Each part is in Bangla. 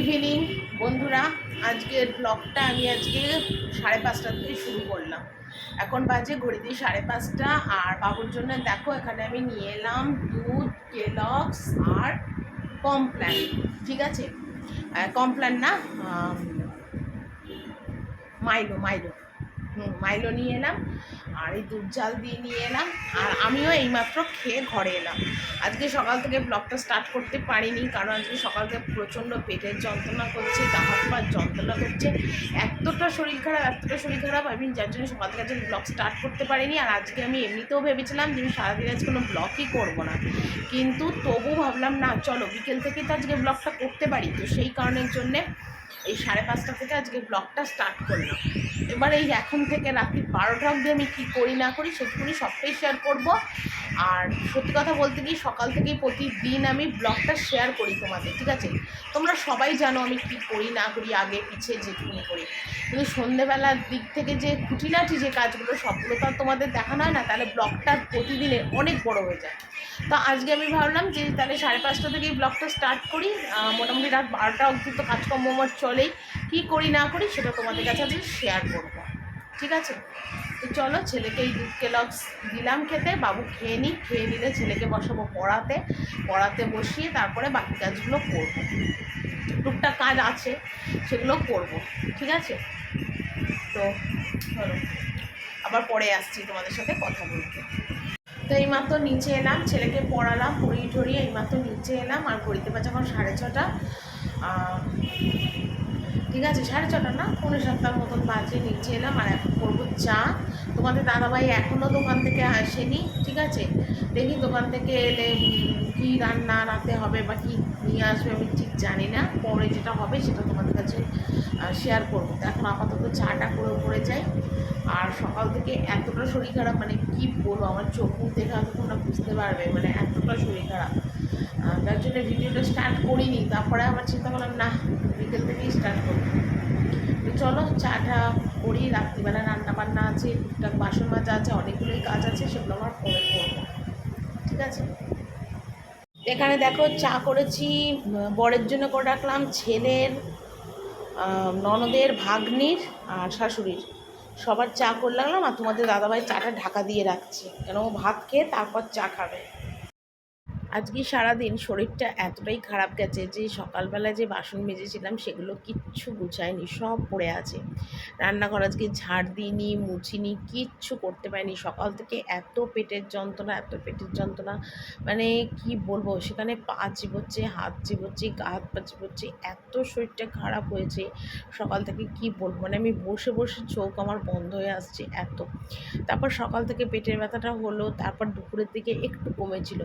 ইভিনিং বন্ধুরা। আজকের ব্লগটা আমি আজকে সাড়ে পাঁচটা থেকে শুরু করলাম। এখন বাজে ঘড়িতে সাড়ে পাঁচটা, আর বাবুর জন্য দেখো, এখানে আমি নিয়ে এলাম দুধ কেলক্স আর কমপ্ল্যান ঠিক আছে? কমপ্ল্যান না মাইলো মাইলো মাইলো নিয়ে এলাম, আর এই দুধ জাল দিয়ে নিয়ে এলাম, আর আমিও এইমাত্র খেয়ে ঘরে এলাম। আজকে সকাল থেকে ব্লগটা স্টার্ট করতে পারিনি, কারণ আজকে সকাল থেকে প্রচণ্ড পেটের যন্ত্রণা করছে, গা হাত পা যন্ত্রণা করছে। এতটা শরীর খারাপ, এতটা শরীর খারাপ আমি যার জন্য সকাল থেকে আজকে ব্লগ স্টার্ট করতে পারিনি, আর আজকে আমি এমনিতেও ভেবেছিলাম যে আমি সারাদিন আজকে কোনো ব্লগই করব না। কিন্তু তবু ভাবলাম, না, চলো, বিকেল থেকে তো আজকে ব্লগটা করতে পারি, তো সেই কারণের জন্যে এই সাড়ে পাঁচটা থেকে আজকে ব্লগটা স্টার্ট করলাম। এবার এই এখন থেকে রাত্রি বারোটা অবধি আমি কী করি, না করি, সেটুকুনি সবটাই শেয়ার করব। আর সত্যি কথা বলতে কি, সকাল থেকেই প্রতিদিন আমি ব্লগটা শেয়ার করি তোমাদের, ঠিক আছে? তোমরা সবাই জানো আমি কী করি, না করি, আগে পিছিয়ে যেটুকুনি করি। কিন্তু সন্ধেবেলার দিক থেকে যে খুঁটিনাটি যে কাজগুলো, সবগুলো তো আর তোমাদের দেখানো হয় না, তাহলে ব্লগটা প্রতিদিনে অনেক বড় হয়ে যায়। তো আজকে আমি ভাবলাম যে তাহলে সাড়ে পাঁচটা থেকে ব্লগটা স্টার্ট করি। মোটামুটি রাত বারোটা অবধি তো কাজকর্ম আমার চলেই কি করি না করি সেটা তোমাদের কাছে আজকে শেয়ার করব। ঠিক আছে? তো চলো ছেলেকে এই দুধ কেলক্স দিলাম খেতে, বাবু খেয়ে নিই খেয়ে নিলে ছেলেকে বসাবো পড়াতে পড়াতে বসিয়ে তারপরে বাকি কাজগুলো করব। টুকটাক কাজ আছে, সেগুলো করব। ঠিক আছে? তো চলো, আবার পরে আসছি তোমাদের সাথে কথা বলতে। তো এইমাত্র নিচে এলাম, ছেলেকে পড়ালাম, পড়িয়ে ঠরিয়ে এইমাত্র নিচে এলাম, আর ঘড়িতে পাচ্ছে এখন সাড়ে ছটা। ঠিক আছে, সাড়ে ছটা না? পৌনে সাতটার মতন বাজে, নিচে এলাম আর এখন করব চা। তোমাদের দাদাভাই এখনও দোকান থেকে আসেনি, ঠিক আছে? দেখি দোকান থেকে এলে কী রান্না রাতে হবে বা কী নিয়ে আসবে আমি ঠিক জানি না। পরে যেটা হবে সেটা তোমাদের কাছে শেয়ার করব। তো এখন আপাতত চাটা করে করে যাই। আর সকাল থেকে এতটা শরীর খারাপ মানে কী বলব, আমার চোখ মুখ দেখে তোমরা বুঝতে পারবে মানে এতটা শরীর খারাপ। তার জন্য ভিডিওটা স্টার্ট করিনি, তারপরে আবার চিন্তা করলাম, না, বিকেল থেকেই স্টার্ট করব। তো চলো, চাটা করি, রাত্রিবেলা রান্না বান্না আছে, টুকটাক বাসন মাজা আছে, অনেকগুলোই কাজ আছে, সেগুলো আমার পরে করব। ঠিক আছে? এখানে দেখো, চা করেছি বরের জন্য করে রাখলাম, ছেলের ননদের, ভাগ্নির আর শাশুড়ির। সবার চা করে লাগলাম আর তোমাদের দাদাভাই চাটা ঢাকা দিয়ে রাখছি। কেন, ও ভাত খেয়ে তারপর চা খাবে। আজকে সারাদিন শরীরটা এতটাই খারাপ গেছে যে সকালবেলা যে বাসন মেজেছিলাম সেগুলো কিচ্ছু গুছায়নি, সব পড়ে আছে। রান্নাঘর আজকে ঝাড় দিইনি, মুছিনি, কিচ্ছু করতে পারিনি। সকাল থেকে এত পেটের যন্ত্রণা, এত পেটের যন্ত্রণা মানে কি বলব? সেখানে পা চিবোচ্ছে, হাত চিবোচ্ছে, গা হাত পা চিবোচ্ছে, এত শরীরটা খারাপ হয়েছে। সকাল থেকে কি বলব? মানে আমি বসে বসে চোখ আমার বন্ধ হয়ে আসছে এত। তারপর সকাল থেকে পেটের ব্যথাটা হলো, তারপর দুপুরের দিকে একটু কমেছিল।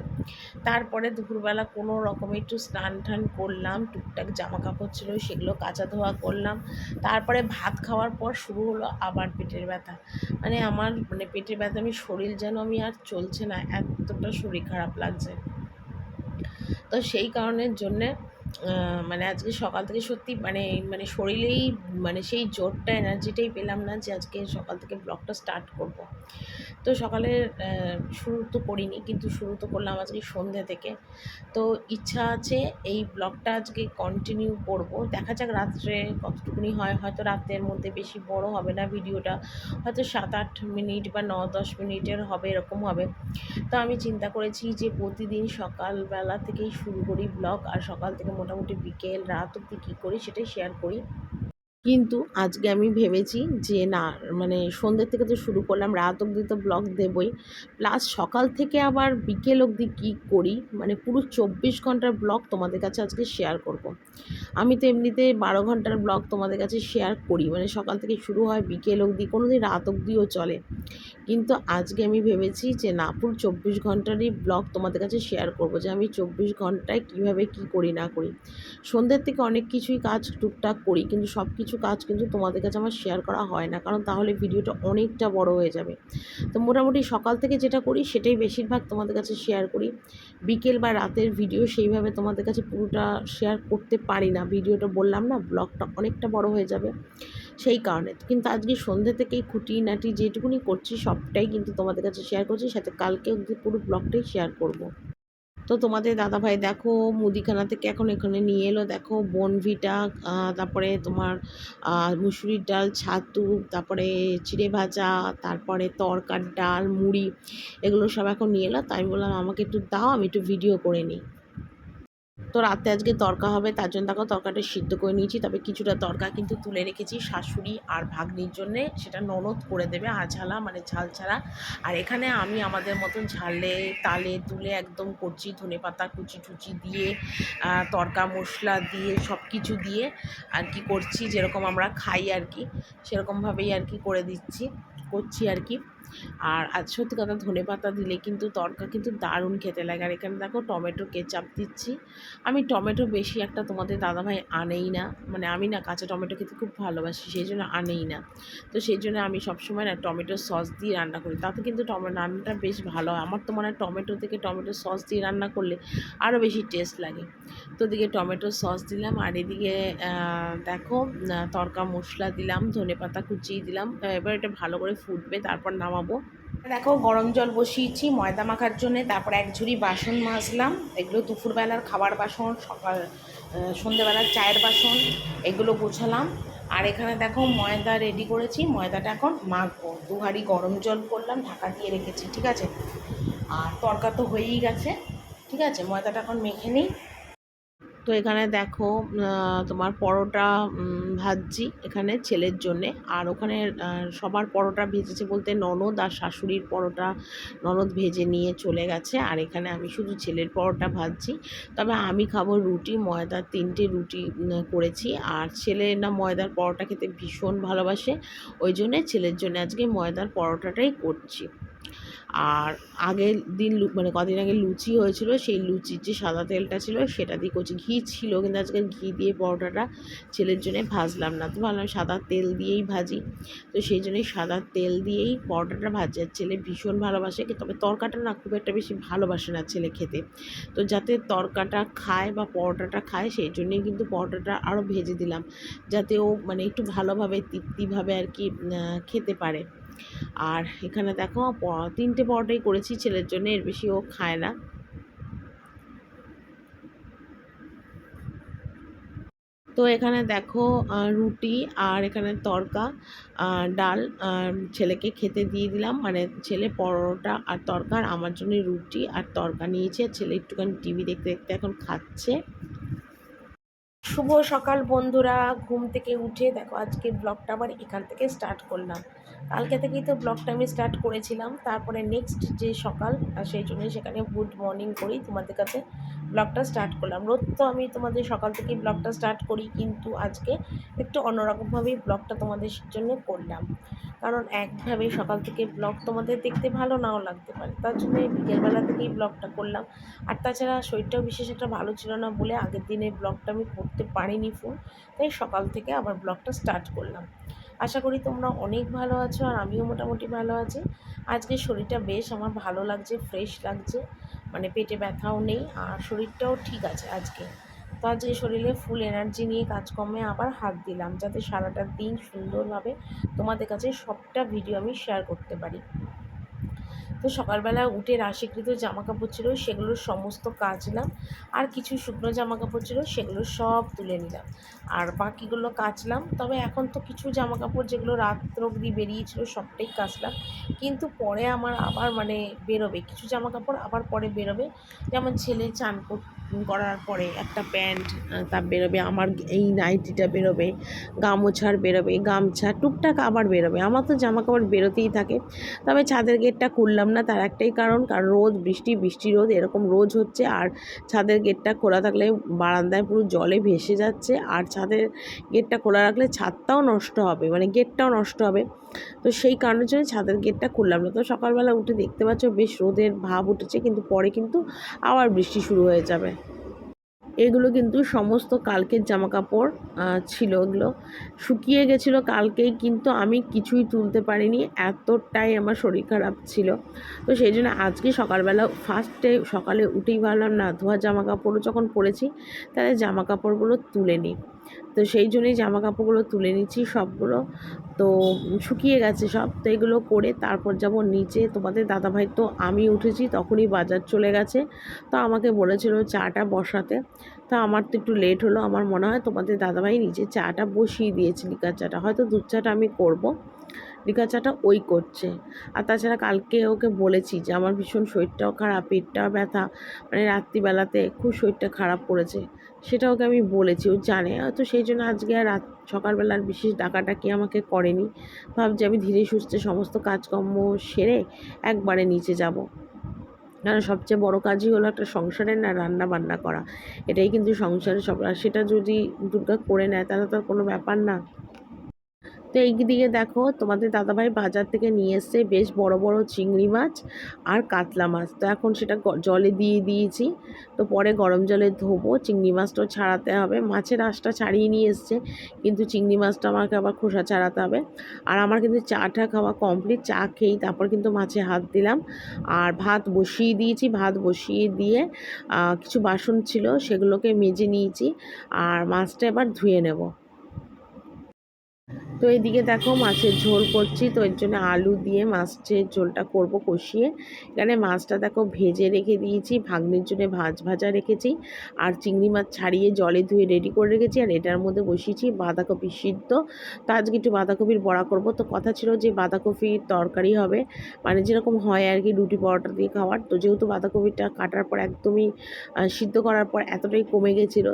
তারপরে দুপুরবেলা কোনো রকমে একটু স্নান টান করলাম, টুকটাক জামা কাপড় ছিল, সেগুলো কাচা ধোয়া করলাম। তারপরে ভাত খাওয়ার পর শুরু হলো আবার পেটের ব্যথা। মানে আমার মানে পেটের ব্যথা, আমি শরীর যেন আমি আর চলছে না, এতটা শরীর খারাপ লাগছে। তো সেই কারণের জন্যে মানে আজকে সকাল থেকে সত্যি মানে মানে শরীরেই মানে সেই জোরটা এনার্জিটাই পেলাম না যে আজকে সকাল থেকে ব্লগটা স্টার্ট করব। তো সকালে শুরু তো করিনি, কিন্তু শুরু তো করলাম আজকে সন্ধ্যে থেকে। তো ইচ্ছা আছে এই ব্লগটা আজকে কন্টিনিউ করব। দেখা যাক রাত্রে কতটুকুনি হয়। হয়তো রাতের মধ্যে বেশি বড় হবে না ভিডিওটা। হয়তো সাত আট মিনিট বা ন দশ মিনিটের হবে, এরকম হবে। তো আমি চিন্তা করেছি যে প্রতিদিন সকালবেলা থেকেই শুরু করি ব্লগ। আর সকাল থেকে মোটামুটি বিকেল রাত অব্দি কী করি সেটাই শেয়ার করি। কিন্তু আজকে আমি ভেবেছি যে না মানে সন্ধ্যে থেকে তো শুরু করলাম, রাত অবধি তো ব্লগ দেবই। প্লাস সকাল থেকে আবার বিকেল অবধি কী করি? মানে পুরো চব্বিশ ঘণ্টার ব্লগ তোমাদের কাছে আজকে শেয়ার করব। আমি তো এমনিতে বারো ঘণ্টার ব্লগ তোমাদের কাছে শেয়ার করি। মানে সকাল থেকে শুরু হয়, বিকেল অবধি কোনো দিন রাত অবধিও চলে। কিন্তু আজকে আমি ভেবেছি যে না, পুরো চব্বিশ ঘন্টারই ব্লগ তোমাদের কাছে শেয়ার করব যে আমি চব্বিশ ঘন্টায় কীভাবে কী করি, না করি। সন্ধ্যের থেকে অনেক কিছুই কাজ টুকটাক করি, কিন্তু সব কিছু কাজ কিন্তু তোমাদের কাছে আমার শেয়ার করা হয় না। কারণ তাহলে ভিডিওটা অনেকটা বড় হয়ে যাবে। তো মোটামুটি সকাল থেকে যেটা করি, সেটাই বেশিরভাগ তোমাদের কাছে শেয়ার করি। বিকেল বা রাতের ভিডিও সেইভাবে তোমাদের কাছে পুরোটা শেয়ার করতে পারি না। ভিডিওটা বললাম না ব্লগটা অনেকটা বড় হয়ে যাবে সেই কারণে। কিন্তু আজকে সন্ধ্যে থেকেই খুঁটি নাটি যেটুকুনি করছি, সবটাই কিন্তু তোমাদের কাছে শেয়ার করছি। সাথে কালকে পুরো ব্লগটাই শেয়ার করব। তো তোমাদের দাদাভাই দেখো মুদিখানা থেকে এখন এখানে নিয়ে এলো। দেখো বনভিটা তারপরে তোমার মুসুরির ডাল, ছাতু, তারপরে চিড়ে ভাজা, তারপরে তরকার ডাল, মুড়ি, এগুলো সব এখন নিয়ে এলো। তাই বললাম আমাকে একটু দাও, আমি একটু ভিডিও করে নিই। তো রাতে আজকে তরকা হবে, তার জন্য দেখো তরকাটা সিদ্ধ করে নিয়েছি, তবে কিছুটা তরকা কিন্তু তুলে রেখেছি শাশুড়ি আর ভাগ্নির জন্যে, সেটা ননদ করে দেবে আঝালা মানে ঝাল ছাড়া। আর এখানে আমি আমাদের মতন ঝালে, তালে, তুলে একদম করছি, ধনে পাতা কুচি টুচি দিয়ে তরকা মশলা দিয়ে সব কিছু দিয়ে আর কি করছি, যেরকম আমরা খাই আর কি, সেরকমভাবেই আর কি করে দিচ্ছি। করছি আর কি। আর আজ সত্যি কথা ধনে পাতা দিলে কিন্তু তরকা কিন্তু দারুণ খেতে লাগে। আর এখানে দেখো টমেটো কেচাপ দিচ্ছি। আমি টমেটো বেশি একটা তোমাদের দাদাভাই আনেই না। মানে আমি না কাঁচা টমেটো খেতে খুব ভালোবাসি, সেই জন্য আনেই না। তো সেই জন্য আমি সবসময় না টমেটো সস দিয়ে রান্না করি। তাতে কিন্তু টমেটো রান্নাটা বেশ ভালো হয়। আমার তো মনে হয় টমেটো থেকে টমেটো সস দিয়ে রান্না করলে আরও বেশি টেস্ট লাগে। তো এদিকে টমেটো সস দিলাম। আর এদিকে দেখো তরকা মশলা দিলাম, ধনে পাতা কুচিয়ে দিলাম। এবার এটা ভালো করে ফুটবে, তারপর নামাবো। দেখো, গরম জল বসিয়েছি, ময়দা মাখার জন্যে, তারপর এক ঝুড়ি বাসন মাজলাম। এগুলো দুপুরবেলার খাবার বাসন, সকাল সন্ধেবেলার চায়ের বাসন, এগুলো গোছালাম। আর এখানে দেখো, ময়দা রেডি করেছি, ময়দাটা এখন মাখবো। দু হাঁড়ি গরম জল করলাম, ঢাকা দিয়ে রেখেছি, ঠিক আছে? আর তরকা তো হয়েই গেছে, ঠিক আছে? ময়দাটা এখন মেখে নিই। তো এখানে দেখো তোমার পরোটা ভাজছি এখানে ছেলের জন্যে। আর ওখানে সবার পরোটা ভেজেছে বলতে ননদ আর শাশুড়ির পরোটা ননদ ভেজে নিয়ে চলে গেছে। আর এখানে আমি শুধু ছেলের পরোটা ভাজছি। তবে আমি খাব রুটি, ময়দার তিনটে রুটি করেছি। আর ছেলে না ময়দার পরোটা খেতে ভীষণ ভালোবাসে। ওই জন্যে ছেলের জন্য আজকে ময়দার পরোটাটাই করছি। আর আগের দিন মানে কদিন আগে লুচি হয়েছিল, সেই লুচির যে সাদা তেলটা ছিল, সেটা দিয়ে করছি ঘি ছিল, কিন্তু আজকে ঘি দিয়ে পরোটাটা ছেলের জন্যে ভাজলাম না। তো ভাবলাম সাদা তেল দিয়েই ভাজি। তো সেই জন্যই সাদা তেল দিয়েই পরোটাটা ভাজি আর ছেলে ভীষণ ভালোবাসে তবে তরকাটা না খুব একটা বেশি ভালোবাসে না ছেলে খেতে। তো যাতে তরকাটা খায় বা পরোটাটা খায়, সেই জন্যেই কিন্তু পরোটাটা আরও ভেজে দিলাম। যাতে ও মানে একটু ভালোভাবে, তৃপ্তিভাবে আর কি খেতে পারে। আর এখানে দেখো তিনটে পরোটাই করেছি, ছেলের জন্য, এর বেশি ও খায় না। তো এখানে দেখো রুটি আর এখানে তরকা ডাল ছেলেকে খেতে দিয়ে দিলাম। মানে ছেলে পরোটা আর তরকা, আর আমার জন্য রুটি আর তরকা নিয়েছে। ছেলে একটুখানি টিভি দেখতে দেখতে এখন খাচ্ছে। শুভ সকাল বন্ধুরা, ঘুম থেকে উঠে দেখো আজকে ব্লগটা আবার এখান থেকে স্টার্ট করলাম। কালকে থেকেই তো ব্লগটা আমি স্টার্ট করেছিলাম। তারপরে নেক্সট যে সকাল সেই জন্য সেখানে গুড মর্নিং করি তোমাদের কাছে ব্লগটা স্টার্ট করলাম। রোজ তো আমি তোমাদের সকাল থেকেই ব্লগটা স্টার্ট করি, কিন্তু আজকে একটু অন্যরকমভাবেই ব্লগটা তোমাদের জন্য করলাম। কারণ একভাবে সকাল থেকে ব্লগ তোমাদের দেখতে ভালো নাও লাগতে পারে। তার জন্য বিকেলবেলা থেকেই ব্লগটা করলাম। আর তাছাড়া শরীরটাও বিশেষ একটা ভালো ছিল না বলে আগের দিনে ব্লগটা আমি করতে পারিনি ফোন তাই সকাল থেকে আবার ব্লগটা স্টার্ট করলাম। আশা করি তোমরা অনেক ভালো আছো আর আমিও মোটামুটি ভালো আছি। আজকে শরীরটা বেশ আমার ভালো লাগছে ফ্রেশ লাগছে মানে পেটে ব্যথাও নেই আর শরীরটাও ঠিক আছে আজকে। তো আজকে শরীরে ফুল এনার্জি নিয়ে কাজকর্মে আবার হাত দিলাম যাতে সারাটা দিন সুন্দরভাবে তোমাদের কাছে সবটা ভিডিও আমি শেয়ার করতে পারি। তো সকালবেলা উঠে রাশিকৃত জামা কাপড় ছিল সেগুলোর সমস্ত কাচলাম। আর কিছু শুকনো জামা কাপড় ছিল, সেগুলো সব তুলে নিলাম। আর বাকিগুলো কাচলাম। তবে এখন তো কিছু জামা কাপড় যেগুলো রাত্র অবধি বেরিয়েছিল, সবটাই কাচলাম। কিন্তু পরে আমার আবার মানে বেরোবে। কিছু জামা কাপড় আবার পরে বেরোবে। যেমন ছেলে চান কর- করার পরে একটা প্যান্ট তা বেরোবে, আমার এই নাইটিটা বেরোবে, গামোছার বেরোবে, গামছা, টুকটাক আবার বেরোবে। আমার তো জামা কাপড় বেরোতেই থাকে। তবে ছাদের গেটটা খুললাম না, তার একটাই কারণ কারণ রোদ, বৃষ্টি বৃষ্টি রোদ, এরকম রোজ হচ্ছে। আর ছাদের গেটটা খোলা থাকলে বারান্দায় পুরো জলে ভেসে যাচ্ছে। আর ছাদের গেটটা খোলা রাখলে ছাদটাও নষ্ট হবে মানে গেটটাও নষ্ট হবে। তো সেই কারণের জন্য ছাদের গেটটা খুললাম না। তো সকালবেলা উঠে দেখতে পাচ্ছ, বেশ রোদের ভাব উঠেছে, কিন্তু পরে কিন্তু আবার বৃষ্টি শুরু হয়ে যাবে। এগুলো কিন্তু সমস্ত কালকের জামা কাপড় ছিল এগুলো শুকিয়ে গেছিল কালকেই, কিন্তু আমি কিছুই তুলতে পারিনি, এতটাই আমার শরীর খারাপ ছিল। তো সেই জন্য আজকে সকালবেলা ফার্স্টে সকালে উঠেই ভাবলাম, না, ধোয়া জামা কাপড়ও যখন পরেছি, তাহলে জামা কাপড়গুলো তুলে নিই। তো সেই জন্যই জামা কাপড়গুলো তুলে নিচ্ছি সবগুলো। তো শুকিয়ে গেছে সব, তো এগুলো করে তারপর যাব নিচে। তোমাদের দাদাভাই তো আমি উঠেছি, তখনই বাজার চলে গেছে। তো আমাকে বলেছিল চাটা বসাতে। তো আমার তো একটু লেট হলো, আমার মনে হয় তোমাদের দাদাভাই নিচে চাটা বসিয়ে দিয়েছে লিকার চাটা। হয়তো দুধ চাটা আমি করব। লিকার চাটা ওই করছে। আর তাছাড়া কালকে ওকে বলেছি যে, আমার ভীষণ শরীরটাও খারাপ, পেটটাও ব্যথা। মানে রাত্রিবেলাতে খুব শরীরটা খারাপ করেছে। সেটা ওকে আমি বলেছি, ও জানে। তো সেই জন্য আজকে আর রাত সকালবেলার বিশেষ ডাকাডাকি আমাকে করেনি। ভাবছি আমি ধীরে সুস্থে সমস্ত কাজকর্ম সেরে একবারে নিচে যাব। কারণ সবচেয়ে বড় কাজই হলো একটা সংসারের না রান্না বান্না করা। এটাই কিন্তু সংসারের সব সেটা যদি দুর্গা করে নেয়, তাহলে তো আর কোনো ব্যাপার না। তো এই দিকে দেখো, তোমাদের দাদাভাই বাজার থেকে নিয়ে এসছে বেশ বড় বড় চিংড়ি মাছ আর কাতলা মাছ। তো এখন সেটা জলে দিয়ে দিয়েছি। তো পরে গরম জলে ধোবো। চিংড়ি মাছটাও ছাড়াতে হবে। মাছের আঁশটা ছাড়িয়ে নিয়ে এসছে, কিন্তু চিংড়ি মাছটা আমাকে আবার খোসা ছাড়াতে হবে। আর আমার কিন্তু চাটা খাওয়া কমপ্লিট, চা খেয়েই তারপর কিন্তু মাছে হাত দিলাম। আর ভাত বসিয়ে দিয়েছি। ভাত বসিয়ে দিয়ে কিছু বাসন ছিল, সেগুলোকে মেজে নিয়েছি। আর মাছটা এবার ধুয়ে নেব। তো এইদিকে দেখো মাছের ঝোল করছি, তো এর জন্য আলু দিয়ে মাছের ঝোলটা করব কষিয়ে। এখানে মাছটা দেখো ভেজে রেখে দিয়েছি, ভাগ্নের জন্য ভাজ ভাজা রেখেছি, আর চিংড়ি মাছ ছাড়িয়ে জলে ধুয়ে রেডি করে রেখেছি, আর এটার মধ্যে বসিয়েছি বাঁধাকপি সিদ্ধ। তো আজকে একটু বাঁধাকপির বড়া করব। তো কথা ছিল যে বাঁধাকপির তরকারি হবে মানে যেরকম হয় আর কি রুটি পরোটা দিয়ে খাওয়ার। তো যেহেতু বাঁধাকপিটা কাটার পর একদমই সিদ্ধ করার পর এতটাই কমে গেছিল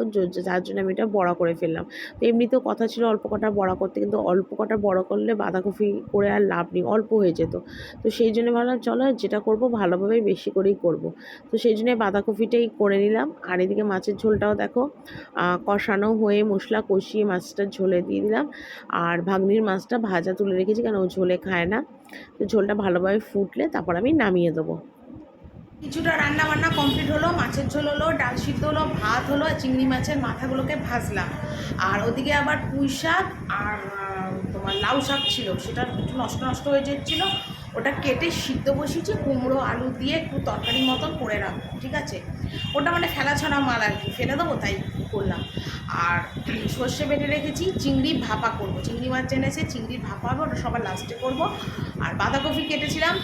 যার জন্য আমি এটা বড়া করে ফেললাম। তো এমনিতেও কথা ছিল অল্প কটা বড়া করতে, কিন্তু অল্প কটা বড় করলে বাঁধাকপি করে আর লাভ নেই, অল্প হয়ে যেত। তো সেই জন্য ভাবলাম, চলো যেটা করব ভালোভাবেই বেশি করেই করব। তো সেই জন্য বাঁধাকপিটাই করে নিলাম। আর এদিকে মাছের ঝোলটাও দেখো কষানো হয়ে মশলা কষিয়ে মাছটা ঝোলে দিয়ে দিলাম। আর ভাগ্নির মাছটা ভাজা তুলে রেখেছি, কেন ও ঝোলে খায় না। তো ঝোলটা ভালোভাবে ফুটলে তারপর আমি নামিয়ে দেবো। কিছুটা রান্না বান্না কমপ্লিট হলো, মাছের ঝোল হলো, ডাল সিদ্ধ হলো, ভাত হলো, আর চিংড়ি মাছের মাথাগুলোকে ভাজলাম। আর ওদিকে আবার পুঁই শাক আর তোমার লাউ শাক ছিল, সেটা একটু নষ্ট নষ্ট হয়ে যাচ্ছিল। ওটা কেটে সিদ্ধ বসিয়েছি, কুমড়ো, আলু দিয়ে একটু তরকারি মতন করে রাখব ঠিক আছে? ওটা মানে ফেলা ছাড়া মাল আর কি, ফেলে দেবো তাই করলাম। আর সর্ষে বেটে রেখেছি, চিংড়ি ভাপা করব। চিংড়ি মাছ এনেছে চিংড়ির ভাপা হবে, ওটা সবার লাস্টে করব। আর বাঁধাকপি কেটেছিলাম,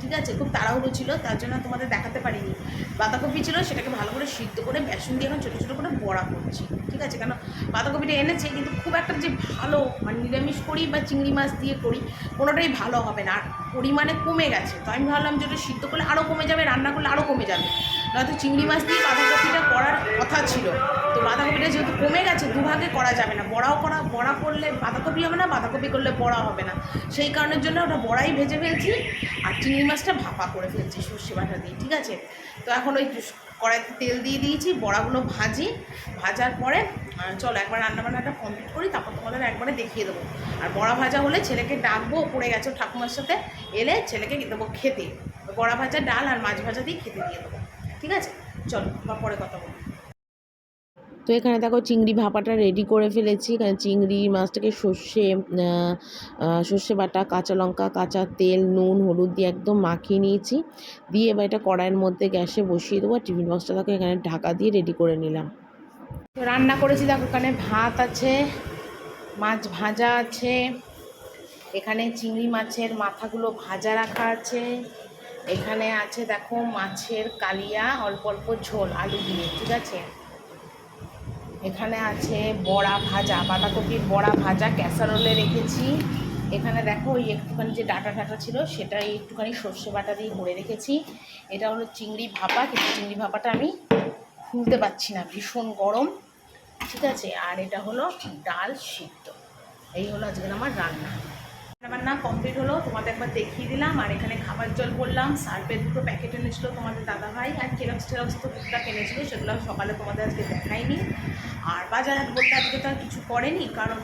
ঠিক আছে? খুব তাড়াহুড়ো ছিল, তার জন্য তোমাদের দেখাতে পারিনি। বাঁধাকপি ছিল, সেটাকে ভালো করে সিদ্ধ করে বেসন দিয়ে এখন ছোটো ছোটো করে বড়া করছি, ঠিক আছে? কেন? বাঁধাকপিটা এনেছে, কিন্তু খুব একটা যে ভালো মানে নিরামিষ করি বা চিংড়ি মাছ দিয়ে করি, কোনোটাই ভালো হবে না। আর পরিমাণে কমে গেছে। তো আমি ভাবলাম যে ওটা সিদ্ধ করলে আরও কমে যাবে, রান্না করলে আরও কমে যাবে। নয়তো চিংড়ি মাছ দিয়ে বাঁধাকপিটা করার কথা ছিল। তো বাঁধাকপিটা যেহেতু কমে গেছে, দুভাগে করা যাবে না। বড়াও করা, বড়া করলে বাঁধাকপি হবে না, বাঁধাকপি করলে বড়া হবে না। সেই কারণের জন্য ওটা বড়াই ভেজে ফেলছি আর চিংড়ি মাছটা ভাপা করে ফেলছি সর্ষে বাটা দিয়ে, ঠিক আছে? তো এখন ওই কড়াইতে তেল দিয়ে দিয়েছি, বড়াগুলো ভাজি। ভাজার পরে চলো একবার রান্নাবান্নাটা কমপ্লিট করি, তারপর তোমাদের একবারে দেখিয়ে দেবো। আর বড়া ভাজা হলে ছেলেকে ডাকবো পড়ে গেছে ঠাকুমার সাথে এলে ছেলেকে দেবো খেতে। বড়া ভাজা ডাল আর মাছ ভাজা দিয়ে খেতে দিয়ে দেবো। ঠিক আছে? চলো বা পরে কথা বলব। তো এখানে দেখো চিংড়ি ভাপাটা রেডি করে ফেলেছি। এখানে চিংড়ি মাছটাকে সর্ষে সর্ষে বাটা কাঁচা লঙ্কা কাঁচা তেল নুন হলুদ দিয়ে একদম মাখিয়ে নিয়েছি। দিয়ে এবার এটা কড়াইয়ের মধ্যে গ্যাসে বসিয়ে দেবো আর টিফিন বক্সটা দেখো এখানে ঢাকা দিয়ে রেডি করে নিলাম। রান্না করেছি দেখো এখানে ভাত আছে মাছ ভাজা আছে, এখানে চিংড়ি মাছের মাথাগুলো ভাজা রাখা আছে, এখানে আছে দেখো মাছের কালিয়া, অল্প অল্প ঝোল, আলু দিয়ে, ঠিক আছে? এখানে আছে বড়া ভাজা, বাঁধাকপির বড়া ভাজা, ক্যাসারোলে রেখেছি। এখানে দেখো ওই একটুখানি যে ডাটা টাটা ছিল সেটা একটুখানি সর্ষে বাটা দিয়ে ভরে রেখেছি। এটা হলো চিংড়ি ভাপা, কিন্তু চিংড়ি ভাপাটা আমি খুলতে পারছি না, ভীষণ গরম। ঠিক আছে, আর এটা হলো ডাল সিদ্ধ। এই হলো আজকের আমার রান্না। রান্না কমপ্লিট হলো, তোমাদের একবার দেখিয়ে দিলাম, আর এখানে খাবার জল করলাম সার্ফের দুটো প্যাকেট এনেছিলো তোমাদের দাদাভাই, আর কেরক্স টেরক্স তো টুকটাক এনেছিলো, সেগুলো সকালে তোমাদের আজকে দেখাইনি। আর বাজার হাট বলতে আজকে তো আর কিছু করেনি, কারণ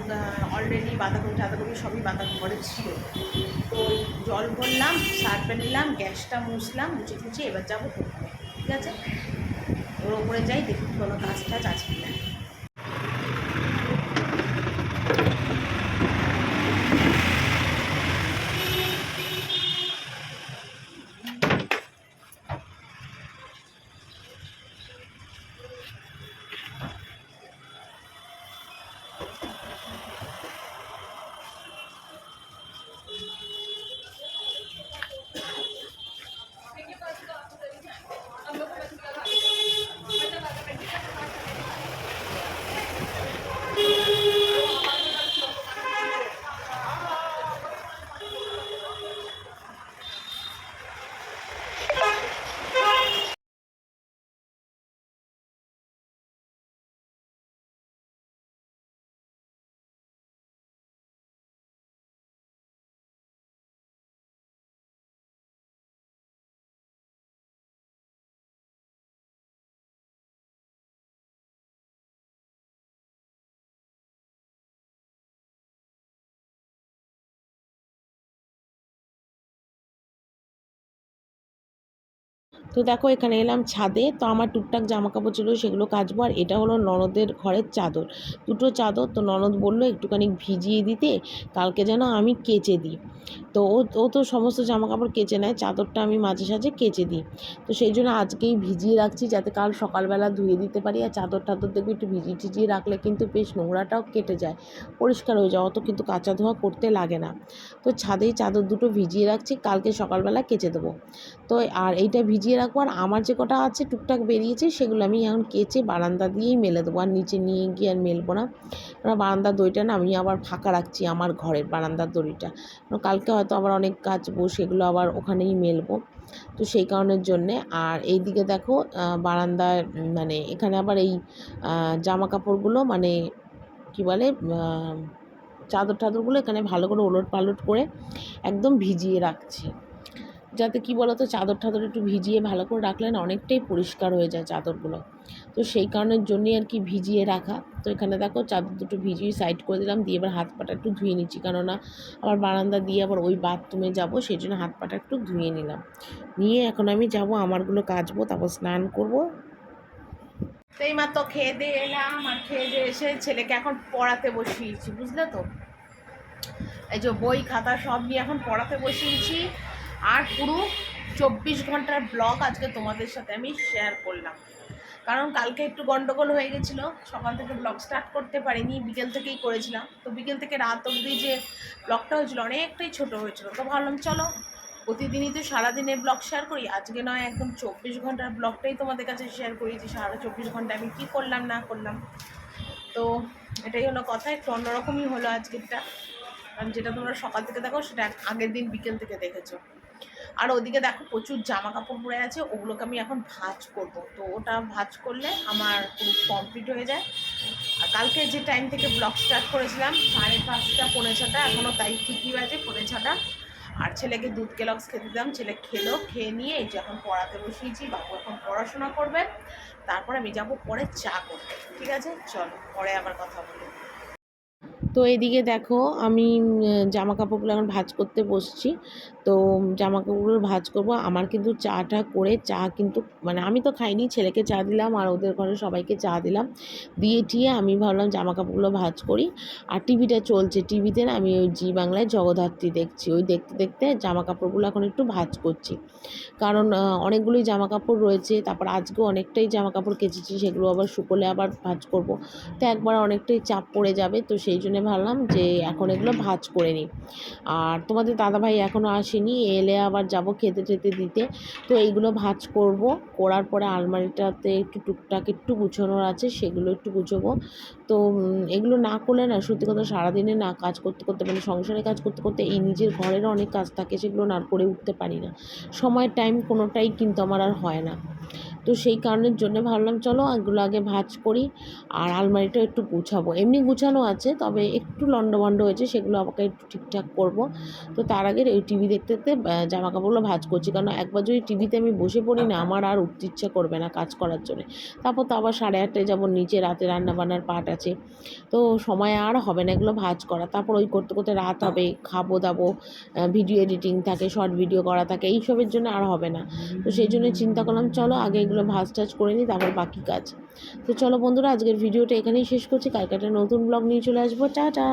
অলরেডি বাঁধাকপি, টাধাকপি সবই বাঁধা ঘরে ছিল। তো জল ভরলাম সার্ফে নিলাম, গ্যাসটা মুছলাম, মুছে টুচে এবার যাব ঠিক আছে? ওর ওপরে যাই, দেখি কোনো কাজ টাজ আছে কিনা। তো দেখো, এখানে এলাম ছাদে। তো আমার টুকটাক জামা কাপড় ছিল, সেগুলো কাচবো। আর এটা হলো ননদের ঘরের চাদর। দুটো চাদর, তো ননদ বলল, একটুখানি ভিজিয়ে দিতে, কালকে যেন আমি কেচে দিই। তো ও তো সমস্ত জামা কাপড় কেচে নেয়, চাদরটা আমি মাঝে সাঝে কেচে দিই। তো সেই জন্য আজকেই ভিজিয়ে রাখছি, যাতে কাল সকালবেলা ধুয়ে দিতে পারি। আর চাদর টাদর দেখবি, একটু ভিজিয়ে টিজিয়ে রাখলে কিন্তু বেশ নোংরাটাও কেটে যায়, পরিষ্কার হয়ে যায়। অত কিন্তু কাঁচা ধোয়া করতে লাগে না। তো ছাদেই চাদর দুটো ভিজিয়ে রাখছি, কালকে সকালবেলা কেচে দেবো। তো আর এইটা ভিজিয়ে রাখব। আর আমার যে কটা আছে টুকটাক বেরিয়েছে, সেগুলো আমি এখন কেচে বারান্দা দিয়েই মেলে দেবো। আর নিচে নিয়ে গিয়ে আর মেলবো না। কারণ বারান্দার দড়িটা না আমি আবার ফাঁকা রাখছি আমার ঘরের বারান্দার দড়িটা। কালকে হয়তো আবার অনেক কাচবো সেগুলো আবার ওখানেই মেলবো। তো সেই কারণের জন্যে। আর এই দিকে দেখো বারান্দায় মানে এখানে আবার এই জামা কাপড়গুলো মানে কি বলে চাদর টাদরগুলো এখানে ভালো করে ওলট পালট করে একদম ভিজিয়ে রাখছি। যাতে কি বলতো, চাদর টাদর একটু ভিজিয়ে ভালো করে রাখলে না অনেকটাই পরিষ্কার হয়ে যায় চাদরগুলো। তো সেই কারণের জন্যই আর কি ভিজিয়ে রাখা। তো এখানে দেখো চাদর দুটো ভিজিয়ে সাইড করে দিলাম, দিয়ে এবার হাত পাটা একটু ধুয়ে নিচ্ছি। কেননা আবার বারান্দা দিয়ে আবার ওই বাথরুমে যাব, সেই জন্য হাত পাটা একটু ধুয়ে নিলাম। নিয়ে এখন আমি যাব, আমারগুলো কাচবো, তারপর স্নান করব। তো এই মাত্র খেয়ে দিয়ে এলাম, আর খেয়ে দিয়ে এসে ছেলেকে এখন পড়াতে বসিয়েছি, বুঝলে তো? এই যে বই খাতা সব নিয়ে এখন পড়াতে বসিয়েছি। আর পুরো চব্বিশ ঘণ্টার ব্লগ আজকে তোমাদের সাথে আমি শেয়ার করলাম। কারণ কালকে একটু গন্ডগোল হয়ে গেছিল, সকাল থেকে ব্লগ স্টার্ট করতে পারিনি, বিকেল থেকেই করেছিলাম। তো বিকেল থেকে রাত অবধি যে ব্লগটা হয়েছিল অনেকটাই ছোট হয়েছিল। তো ভাবলাম, চলো প্রতিদিনই তো সারাদিনে ব্লগ শেয়ার করি। আজকে নয়, একদম চব্বিশ ঘণ্টার ব্লগটাই তোমাদের কাছে শেয়ার করি যে সারা চব্বিশ ঘণ্টা আমি কী করলাম, না করলাম। তো এটাই হলো কথা, একটু অন্যরকমই হলো আজকেরটা। কারণ যেটা তোমরা সকাল থেকে দেখো, সেটা আগের দিন বিকেল থেকে দেখেছ। আর ওদিকে দেখো প্রচুর জামা কাপড় পরে আছে, ওগুলোকে আমি এখন ভাঁজ করব। তো ওটা ভাঁজ করলে আমার পুরো কমপ্লিট হয়ে যায়। আর কালকে যে টাইম থেকে ব্লগ স্টার্ট করেছিলাম, সাড়ে পাঁচটা পৌনে ছটা এখনও তাই ঠিকই বাজে পৌনে ছটা আর ছেলেকে দুধ কেলক্স খেতে দিলাম, ছেলে খেলো, খেয়ে নিয়ে এই যে এখন পড়াতে বসিয়েছি, বাবু এখন পড়াশোনা করবে। তারপর আমি যাব পরে চা করতে, ঠিক আছে? চলো, পরে আবার কথা বলি। তো এদিকে দেখো আমি জামা কাপড়গুলো এখন ভাজ করতে বসছি। তো জামা কাপড়গুলো ভাজ করব। আমার কিন্তু চাটা করে চা কিন্তু মানে আমি তো খাইনি, ছেলেকে চা দিলাম আর ওদের ঘরে সবাইকে চা দিলাম। দিয়ে টিয়ে আমি ভাবলাম জামা কাপড়গুলো ভাজ করি। আর টিভিটা চলছে। টিভিতে না আমি ওই জি বাংলায় জগদ্ধাত্রী দেখছি। ওই দেখতে দেখতে জামা কাপড়গুলো এখন একটু ভাজ করছি। কারণ অনেকগুলোই জামা কাপড় রয়েছে। তারপর আজকেও অনেকটাই জামা কাপড় কেচেছি। সেগুলো আবার শুকোলে আবার ভাজ করব। তো একবার অনেকটাই চাপ পড়ে যাবে। তো সেই জন্য ভাবলাম যে এখন এগুলো ভাজ করে নিই। আর তোমাদের দাদাভাই এখনও আসেনি, এলে আবার যাব খেতে টেতে দিতে। তো এইগুলো ভাজ করব, করার পরে আলমারিটাতে একটু টুকটাক একটু গুছানোর আছে, সেগুলো একটু গুছোবো। তো এগুলো না করলে না, সত্যি কথা সারাদিনে না কাজ করতে করতে মানে সংসারে কাজ করতে করতে এই নিজের ঘরেরও অনেক কাজ থাকে, সেগুলো না করে উঠতে পারি না। সময় টাইম কোনোটাই কিন্তু আমার আর হয় না। তো সেই কারণের জন্য ভাবলাম, চলো এগুলো আগে ভাঁজ করি আর আলমারিটা একটু গুছাবো। এমনি গুছানো আছে, তবে একটু লন্ডভন্ড হয়েছে, সেগুলো আমাকে একটু ঠিকঠাক করব। তো তার আগে এই টিভি দেখতে দেখতে জামা কাপড়গুলো ভাঁজ করছি। কারণ একবার যদি টিভিতে আমি বসে পড়ি না, আমার আর উঠতে ইচ্ছা করবে না কাজ করার জন্য। তারপর তো আবার সাড়ে আটটায় যাব, নিচে রাতে রান্না বান্নার পাট আছে। তো সময় আর হবে না এগুলো ভাজ করা। তারপর ওই করতে করতে রাত হবে, খাব দাবো ভিডিও এডিটিং থাকে, শর্ট ভিডিও করা থাকে, এইসবের জন্য আর হবে না। তো সেই জন্য চিন্তা করলাম, চলো আগে এগুলো ভাজ টাজ করে নিই তারপর বাকি কাজ। তো চলো বন্ধুরা আজকের ভিডিওটা এখানেই শেষ করছি। কালকে একটা নতুন ব্লগ নিয়ে চলে আসব। টাটা!